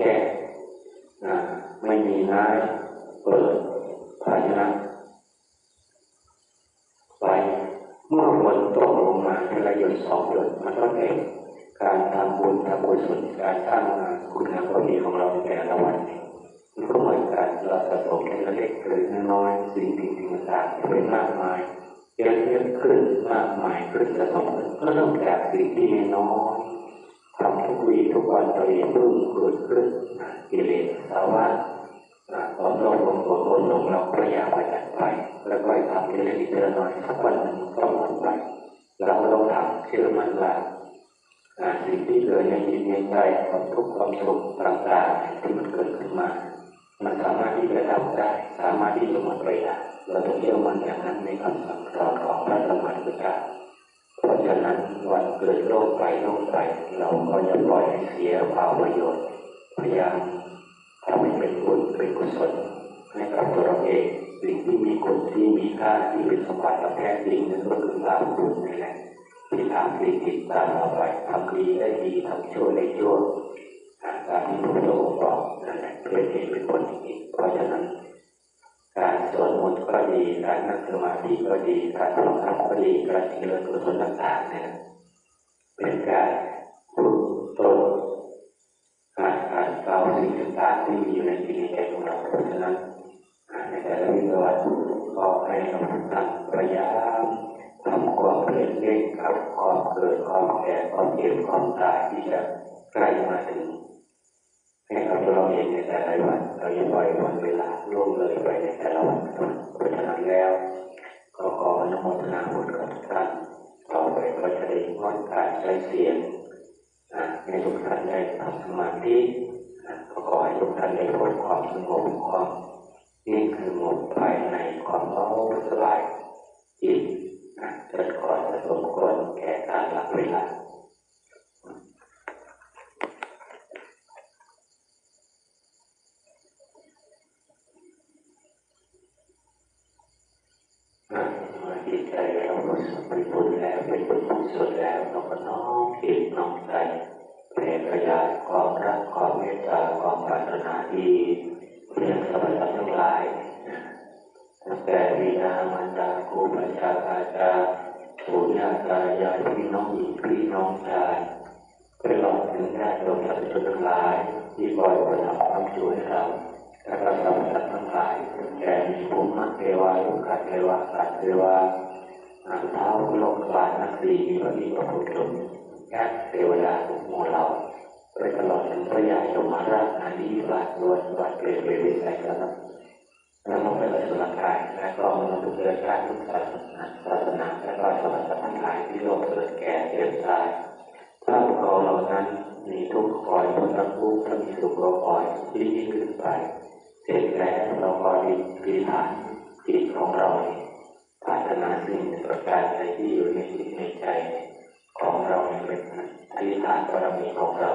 แก้นะไม่มีน้ำเปิดภาชนะไปเมื่อฝนตกลงมาทีละยดสองหยดมันก็เองการทำบุญทำบุญส่วนการสร้างงานคุณงามความดีของเราในแต่ละวันมันก็เหมือนกันเราสะสมทีละเล็กหรือน้อยสิ่งสิ่งต่างๆเป็นมากมายเยอะเยอะขึ้นมากมายขึ้นสะสมก็เริ่มจากสิ่งที่น้อย ทำทุกวีทุกวันตัวเองเพิ่มเกิดขึ้นกิเลสภาวะความโลภความโกรธความหลงเราก็อยากประหยัดไป แล้วก็ทำทีละนิดทีละน้อยสักวันหนึ่งต้องหมดไปเราต้องทำเชื่อมันว่าสิ่งที่เกิดในจิตในใจความทุกข์ความสุขต่างๆที่มันเกิดขึ้นมา มันสามารถที่จะทำได้ สามารถที่จะหมดไปได้เราต้องเชื่อมันอย่างนั้นในคำสั่งสอนของพระธรรมพุทธเพราะฉะนั้นวันเกิดโรคไปโรคไป เราก็อย่าปล่อยให้เสียเปล่าประโยชน์พยายามทำให้เป็นบุญเป็นกุศลให้กับตัวเราเองสิ่งที่มีคุณที่มีค่าที่เป็นสมบัติแท้จริงนั่นก็คือความบุญนี่แหละที่ทำดีติดตามเราไปทำดีได้ดีทำชั่วได้ชั่วตามที่พระพุทธองค์บอกนั่นแหละเป็นเหตุเป็นผลจริงเพราะฉะนั้น การสวดมนต์ก็ดีการนั่งสมาธิก็ดีการทำธรรมก็ดีการเจริญกุศลต่างๆเนี่ยเป็นการฝึกตนการการเฝ้าสิ่งต่างๆที่มีอยู่ในจิตใจของเราเพราะฉะนั้นในแต่ละวิวัฒก็ให้เราตั้งพยายามทำความเพียรเร่งกับความเกิดความแก่ความเจ็บความตายที่จะใกล้มาถึง ให้เราเองในแต่ละวันเราอย่าปล่อยวันเวลาล่วงเลยไปในแต่ละวันเพราะฉะนั้นแล้วก็ขออนุโมทนาบุญกับท่านต่อไปก็จะได้งดการใช้เสียงให้ทุกท่านได้ทำสมาธิก็ขอให้ทุกท่านได้พบความสงบความนิ่งสงบภายในความเบาสบายจิตจนก่อนจะสมควรแก่การหลับเวลา ใจเราบริสุทธิ์บริบูรณ์แล้วเป็นบุญกุศลแล้วเราก็น้อมจิตน้อมใจแผ่ขยายความรักความเมตตาความปรารถนาดีเพื่อสรรพสัตว์ทั้งหลายตั้งแต่วินามันดาครูบาอาจารย์อาจารย์ปู่ย่าตายายพี่น้องหญิงพี่น้องชายไปลอกถึงญาติโยมสาธุชนทั้งหลายที่คอยประทำความช่วยเรา และก็สรรพสัตว์ทั้งหลายแก่มีภูมิเทวาลุกาเทวาสัตเทวาหางเท้าลกบาลนักดีมีพระมีพระพุทธเจ้าแก่เทวดาทุกหมู่เราไปตลอดถึงพระยาชมาราชนาดีบาทดวนบาทเปรตเปรตใจกันนะแล้วมันเป็นสุรกายและก็มนุษย์ทุกเรื่องการทุกศาสนาศาสนาและก็สรรพสัตว์ทั้งหลายที่โลกเกิดแก่เจ็บตาย ถ้าพวกเราเหล่านั้นมีทุกข์คอยพ้นทุกข์ถ้ามีสุขเราคอยที่ยิ่งขึ้นไป เสร็จแล้วเราก็ดีดีฐานจิตของเราปรารถนาสิ่งประการใดที่อยู่ในจิตในใจ ของเราเป็นอธิษฐานบารมีของเรา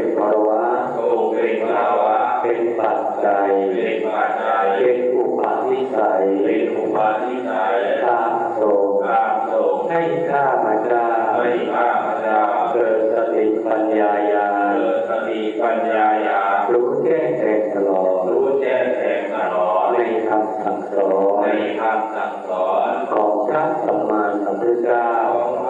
เป็นภาวะทรงเป็นภาวะ เป็นปัจจัยเป็นปัจจัยเป็นอุปนิสัยเป็นอุปนิสัยตามโสมตามส่งให้ข้าพเจ้าให้ข้าพเจ้าเกิดสติปัญญาญาณเกิดสติปัญญาญาณรู้แจ้งแทงตลอดรู้แจ้งแทงตลอดในคำสั่งสอในนคำสั่งสอนของพระสัมมาสัมพุทธเจ้าของพ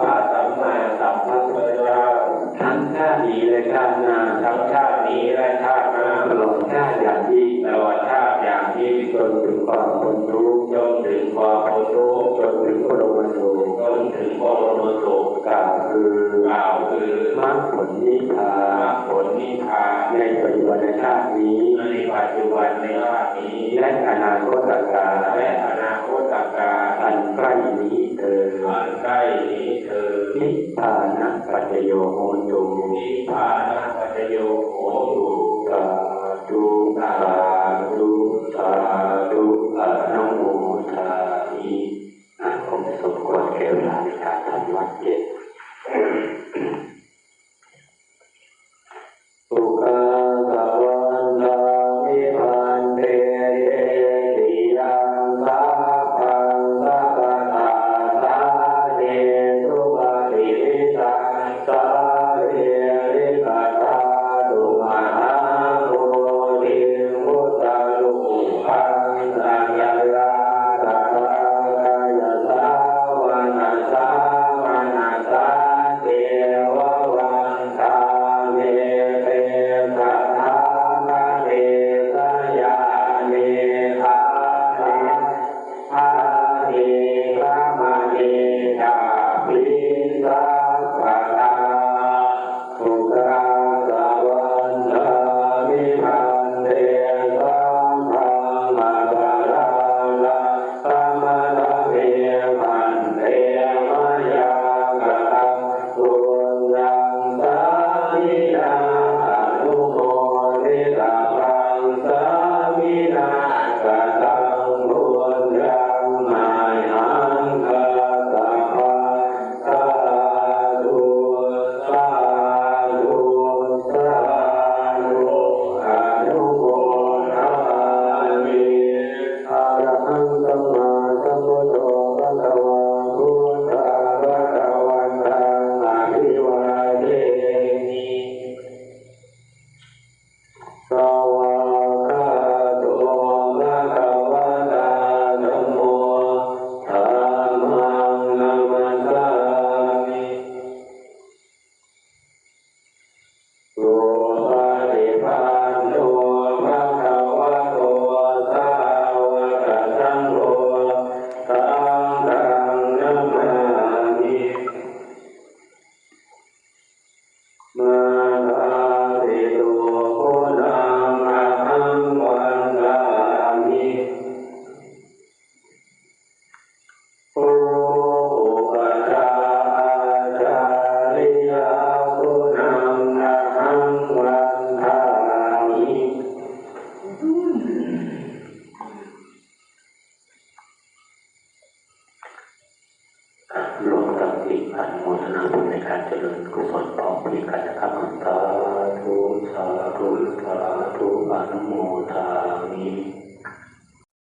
ระสัมมา น้าทั้งชาตินี้และชาติหน้าตลอดชาติอย่างยิ่งตลอดชาติอย่างยิ่งจนถึงความพ้นทุกข์จนถึงความพ้นทุกข์จนถึงพระบรมสุขจนถึงบรมสุขกล่าวคือกล่าวคือมรรคผลนิพพามรรนคผลนิพพานในปัจจุบันชาตินี้ในปัจจุบันในชาตินี้และอนาคตการและอนาคตการอันใกล้นี้ เถิดอันใกล้นี้เธอนิพพานะปัจโยโหตุนิพพานะปัจโยโหตุสาธุสาธุสาธุอะนุโมทามิอะผมสมควรแก่เวลาในการทำวัดเย็น lá.